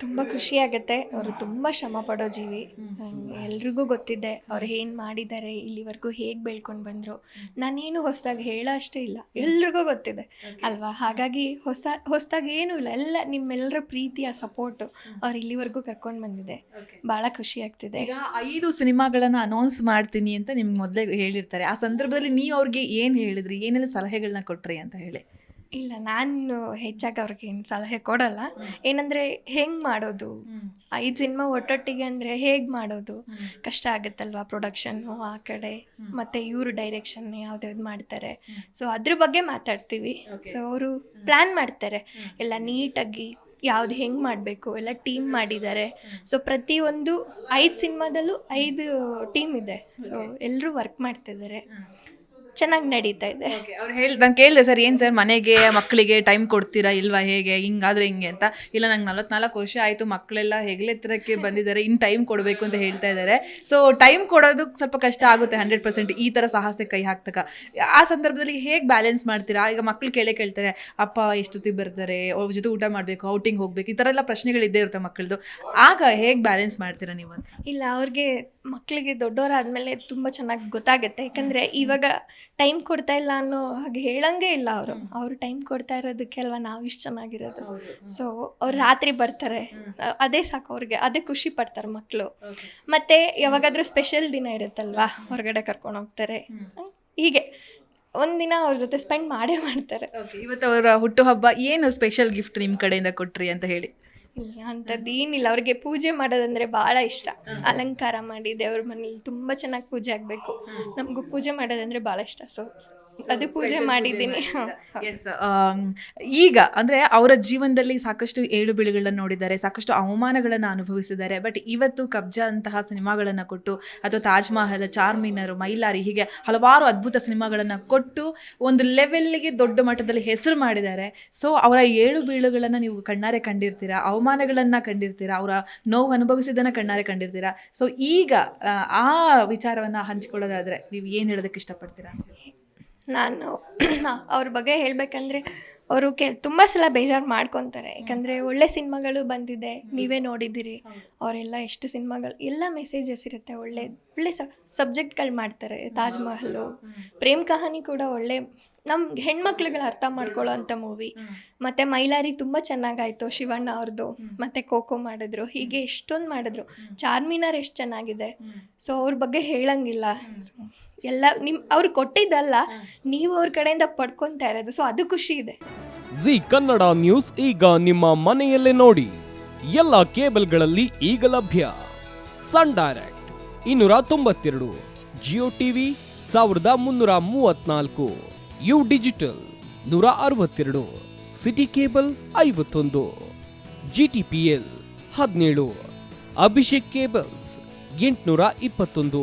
ತುಂಬ ಖುಷಿ ಆಗುತ್ತೆ ಅವರು ತುಂಬ ಶ್ರಮ ಪಡೋ ಜೀವಿ. ಎಲ್ರಿಗೂ ಗೊತ್ತಿದೆ ಅವ್ರು ಏನು ಮಾಡಿದ್ದಾರೆ ಇಲ್ಲಿವರೆಗೂ ಹೇಗೆ ಬೆಳ್ಕೊಂಡು ಬಂದರು. ನಾನೇನು ಹೊಸದಾಗಿ ಹೇಳೋ ಅಷ್ಟೇ ಇಲ್ಲ. ಎಲ್ರಿಗೂ ಗೊತ್ತಿದೆ. ಅಲ್ವಾ? ಹಾಗಾಗಿ ಹೊಸ ಹೊಸದಾಗಿ ಏನೂ ಇಲ್ಲ. ಎಲ್ಲ ನಿಮ್ಮೆಲ್ಲರ ಪ್ರೀತಿಯ ಸಪೋರ್ಟು ಅವ್ರು ಇಲ್ಲಿವರೆಗೂ ಕರ್ಕೊಂಡು ಬಂದಿದೆ. ಭಾಳ ಖುಷಿ ಆಗ್ತಿದೆ. ಈಗ ಐದು ಸಿನಿಮಾಗಳನ್ನ ಅನೌನ್ಸ್ ಮಾಡ್ತೀನಿ ಅಂತ ನಿಮ್ಗೆ ಮೊದಲೇ ಹೇಳಿರ್ತಾರೆ. ಆ ಸಂದರ್ಭದಲ್ಲಿ ನೀವು ಅವ್ರಿಗೆ ಏನು ಹೇಳಿದ್ರಿ? ಏನೆಲ್ಲ ಸಲಹೆಗಳನ್ನ ಕೊಟ್ರಿ ಅಂತ ಹೇಳಿ. ಇಲ್ಲ ನಾನು ಹೆಚ್ಚಾಗಿ ಅವ್ರಿಗೆ ಏನು ಸಲಹೆ ಕೊಡಲ್ಲ. ಏನಂದರೆ ಹೆಂಗೆ ಮಾಡೋದು? ಐದು ಸಿನಿಮಾ ಒಟ್ಟೊಟ್ಟಿಗೆ ಅಂದರೆ ಹೇಗೆ ಮಾಡೋದು? ಕಷ್ಟ ಆಗುತ್ತಲ್ವಾ ಪ್ರೊಡಕ್ಷನ್ನು ಆ ಕಡೆ? ಮತ್ತು ಇವರು ಡೈರೆಕ್ಷನ್ ಯಾವ್ದ್ಯಾವ್ದು ಮಾಡ್ತಾರೆ? ಸೊ ಅದ್ರ ಬಗ್ಗೆ ಮಾತಾಡ್ತೀವಿ. ಸೊ ಅವರು ಪ್ಲ್ಯಾನ್ ಮಾಡ್ತಾರೆ. ಎಲ್ಲ ನೀಟಾಗಿ ಯಾವ್ದು ಹೆಂಗೆ ಮಾಡಬೇಕು? ಎಲ್ಲ ಟೀಮ್ ಮಾಡಿದ್ದಾರೆ. ಸೊ ಪ್ರತಿಯೊಂದು ಐದು ಸಿನಿಮಾದಲ್ಲೂ ಐದು ಟೀಮ್ ಇದೆ. ಸೊ ಎಲ್ಲರೂ ವರ್ಕ್ ಮಾಡ್ತಿದ್ದಾರೆ. ಚೆನ್ನಾಗಿ ನಡೀತಾ ಇದೆ. ಅವ್ರು ಹೇಳಿ ನಾನು ಕೇಳಿದೆ ಸರ್ ಏನು ಸರ್? ಮನೆಗೆ ಮಕ್ಕಳಿಗೆ ಟೈಮ್ ಕೊಡ್ತೀರಾ ಇಲ್ವಾ? ಹೇಗೆ? ಹಿಂಗಾದ್ರೆ ಹಿಂಗೆ ಅಂತ. ಇಲ್ಲ ನಂಗೆ ನಲವತ್ನಾಲ್ಕು ವರ್ಷ ಆಯಿತು ಮಕ್ಕಳೆಲ್ಲ ಹೆಗ್ಲೆತ್ತರಕ್ಕೆ ಬಂದಿದ್ದಾರೆ. ಇನ್ನು ಟೈಮ್ ಕೊಡಬೇಕು ಅಂತ ಹೇಳ್ತಾ ಇದ್ದಾರೆ. ಸೊ ಟೈಮ್ ಕೊಡೋದಕ್ಕೆ ಸ್ವಲ್ಪ ಕಷ್ಟ ಆಗುತ್ತೆ ಹಂಡ್ರೆಡ್ ಪರ್ಸೆಂಟ್ ಈ ಥರ ಸಾಹಸ ಕೈ ಹಾಕ್ತಕ ಆ ಸಂದರ್ಭದಲ್ಲಿ ಹೇಗೆ ಬ್ಯಾಲೆನ್ಸ್ ಮಾಡ್ತೀರಾ? ಈಗ ಮಕ್ಕಳು ಕೇಳೇ ಕೇಳ್ತಾರೆ ಅಪ್ಪ ಎಷ್ಟೊತ್ತಿಗೆ ಬರ್ತಾರೆ? ಅವ್ರ ಜೊತೆ ಊಟ ಮಾಡಬೇಕು ಔಟಿಂಗ್ ಹೋಗಬೇಕು? ಈ ಥರ ಎಲ್ಲ ಪ್ರಶ್ನೆಗಳು ಇದ್ದೇ ಇರುತ್ತೆ ಮಕ್ಕಳದು ಆಗ ಹೇಗೆ ಬ್ಯಾಲೆನ್ಸ್ ಮಾಡ್ತೀರಾ ನೀವು? ಇಲ್ಲ ಅವ್ರಿಗೆ ಮಕ್ಕಳಿಗೆ ದೊಡ್ಡವರಾದ್ಮೇಲೆ ತುಂಬ ಚೆನ್ನಾಗಿ ಗೊತ್ತಾಗುತ್ತೆ. ಯಾಕಂದರೆ ಇವಾಗ ಟೈಮ್ ಕೊಡ್ತಾ ಇಲ್ಲ ಅನ್ನೋ ಹಾಗೆ ಹೇಳಂಗೆ ಇಲ್ಲ ಅವರು. ಅವರು ಟೈಮ್ ಕೊಡ್ತಾ ಇರೋದಕ್ಕೆ ಅಲ್ವಾ ನಾವು ಇಷ್ಟು ಚೆನ್ನಾಗಿರೋದು. ಸೊ ಅವ್ರು ರಾತ್ರಿ ಬರ್ತಾರೆ. ಅದೇ ಸಾಕು ಅವ್ರಿಗೆ ಅದೇ ಖುಷಿ ಪಡ್ತಾರೆ ಮಕ್ಕಳು ಮತ್ತೆ ಯಾವಾಗಾದರೂ ಸ್ಪೆಷಲ್ ದಿನ ಇರುತ್ತಲ್ವಾ ಹೊರಗಡೆ ಕರ್ಕೊಂಡು ಹೋಗ್ತಾರೆ? ಹೀಗೆ. ಒಂದಿನ ಅವ್ರ ಜೊತೆ ಸ್ಪೆಂಡ್ ಮಾಡೇ ಮಾಡ್ತಾರೆ. ಇವತ್ತು ಅವರ ಹುಟ್ಟುಹಬ್ಬ ಏನು ಸ್ಪೆಷಲ್ ಗಿಫ್ಟ್ ನಿಮ್ಮ ಕಡೆಯಿಂದ ಕೊಟ್ರಿ ಅಂತ ಹೇಳಿ? ಇಲ್ಲ ಅಂಥದ್ದು ಏನಿಲ್ಲ. ಅವ್ರಿಗೆ ಪೂಜೆ ಮಾಡೋದಂದ್ರೆ ಭಾಳ ಇಷ್ಟ. ಅಲಂಕಾರ ಮಾಡಿ ದೇವ್ರ ಮನೇಲಿ ತುಂಬ ಚೆನ್ನಾಗಿ ಪೂಜೆ ಆಗಬೇಕು. ನಮಗೂ ಪೂಜೆ ಮಾಡೋದಂದ್ರೆ ಭಾಳ ಇಷ್ಟ. ಸೊ ಅದು ಪೂಜೆ ಮಾಡಿದ್ದೀನಿ. ಎಸ್ ಈಗ ಅಂದ್ರೆ ಅವರ ಜೀವನದಲ್ಲಿ ಸಾಕಷ್ಟು ಏಳು ಬೀಳುಗಳನ್ನ ನೋಡಿದ್ದಾರೆ ಸಾಕಷ್ಟು ಅವಮಾನಗಳನ್ನ ಅನುಭವಿಸಿದ್ದಾರೆ ಬಟ್ ಇವತ್ತು ಕಬ್ಜಾ ಅಂತಹ ಸಿನಿಮಾಗಳನ್ನ ಕೊಟ್ಟು ಅಥವಾ ತಾಜ್ ಮಹಲ್ ಚಾರ್ಮಿನರ್ ಮೈಲಾರಿ ಹೀಗೆ ಹಲವಾರು ಅದ್ಭುತ ಸಿನಿಮಾಗಳನ್ನ ಕೊಟ್ಟು ಒಂದು ಲೆವೆಲ್ಗೆ ದೊಡ್ಡ ಮಟ್ಟದಲ್ಲಿ ಹೆಸರು ಮಾಡಿದ್ದಾರೆ. ಸೊ ಅವರ ಏಳು ಬೀಳುಗಳನ್ನ ನೀವು ಕಣ್ಣಾರೆ ಕಂಡಿರ್ತೀರಾ? ಅವಮಾನಗಳನ್ನ ಕಂಡಿರ್ತೀರಾ? ಅವರ ನೋವು ಅನುಭವಿಸಿದ್ದನ್ನ ಕಣ್ಣಾರೆ ಕಂಡಿರ್ತೀರಾ? ಸೊ ಈಗ ಆ, ವಿಚಾರವನ್ನ ಹಂಚಿಕೊಳ್ಳೋದಾದ್ರೆ ನೀವು ಏನು ಹೇಳೋದಕ್ಕೆ ಇಷ್ಟಪಡ್ತೀರಾ? ನಾನು ಅವ್ರ ಬಗ್ಗೆ ಹೇಳಬೇಕಂದ್ರೆ ಅವರು ಕೆ, ತುಂಬ ಸಲ ಬೇಜಾರು ಮಾಡ್ಕೊತಾರೆ. ಯಾಕಂದರೆ ಒಳ್ಳೆ ಸಿನಿಮಾಗಳು ಬಂದಿದೆ, ನೀವೇ ನೋಡಿದ್ದೀರಿ. ಅವರೆಲ್ಲ ಎಷ್ಟು ಸಿನಿಮಾಗಳು, ಎಲ್ಲ ಮೆಸೇಜಸ್ ಇರುತ್ತೆ. ಒಳ್ಳೆ ಒಳ್ಳೆ ಸಬ್ಜೆಕ್ಟ್ಗಳು ಮಾಡ್ತಾರೆ. ತಾಜ್ ಮಹಲು ಪ್ರೇಮ್ ಕಹಾನಿ ಕೂಡ ಒಳ್ಳೆ ನಮ್ಮ ಹೆಣ್ಮಕ್ಳುಗಳು ಅರ್ಥ ಮಾಡ್ಕೊಳ್ಳೋ ಅಂಥ ಮೂವಿ ಮತ್ತು ಮೈಲಾರಿ ತುಂಬ ಚೆನ್ನಾಗಾಯಿತು, ಶಿವಣ್ಣ ಅವ್ರದ್ದು ಮತ್ತು ಖೋಖೋ ಮಾಡಿದ್ರು, ಹೀಗೆ ಎಷ್ಟೊಂದು ಮಾಡಿದ್ರು. ಚಾರ್ಮಿನಾರ್ ಎಷ್ಟು ಚೆನ್ನಾಗಿದೆ. ಸೊ ಅವ್ರ ಬಗ್ಗೆ ಹೇಳಂಗಿಲ್ಲ. ಎಲ್ಲ ನಿಮ್ ಅವ್ರು ಕೊಟ್ಟಿದ್ದಲ್ಲ ನೀವು ಅವ್ರ ಕಡೆಯಿಂದ ಪಡ್ಕೊತಾ ಇರೋದು ಸೊ ಅದು ಖುಷಿ ಇದೆ. ಜಿ ಕನ್ನಡ ನ್ಯೂಸ್ ಈಗ ನಿಮ್ಮ ಮನೆಯಲ್ಲೇ ನೋಡಿ. ಎಲ್ಲ ಕೇಬಲ್ಗಳಲ್ಲಿ ಈಗ ಲಭ್ಯ. ಸನ್ ಡೈರೆಕ್ಟ್ ಇನ್ನೂರ ತೊಂಬತ್ತೆರಡು ಜಿಯೋ ಟಿವಿ ಸಾವಿರದ ಮುನ್ನೂರ ಮೂವತ್ನಾಲ್ಕು ಯು ಡಿಜಿಟಲ್ ನೂರ ಅರವತ್ತೆರಡು ಸಿಟಿ ಕೇಬಲ್ ಐವತ್ತೊಂದು ಜಿ ಟಿ ಪಿ ಎಲ್ ಹದಿನೇಳು ಅಭಿಷೇಕ್ ಕೇಬಲ್ಸ್ ಎಂಟುನೂರ ಇಪ್ಪತ್ತೊಂದು.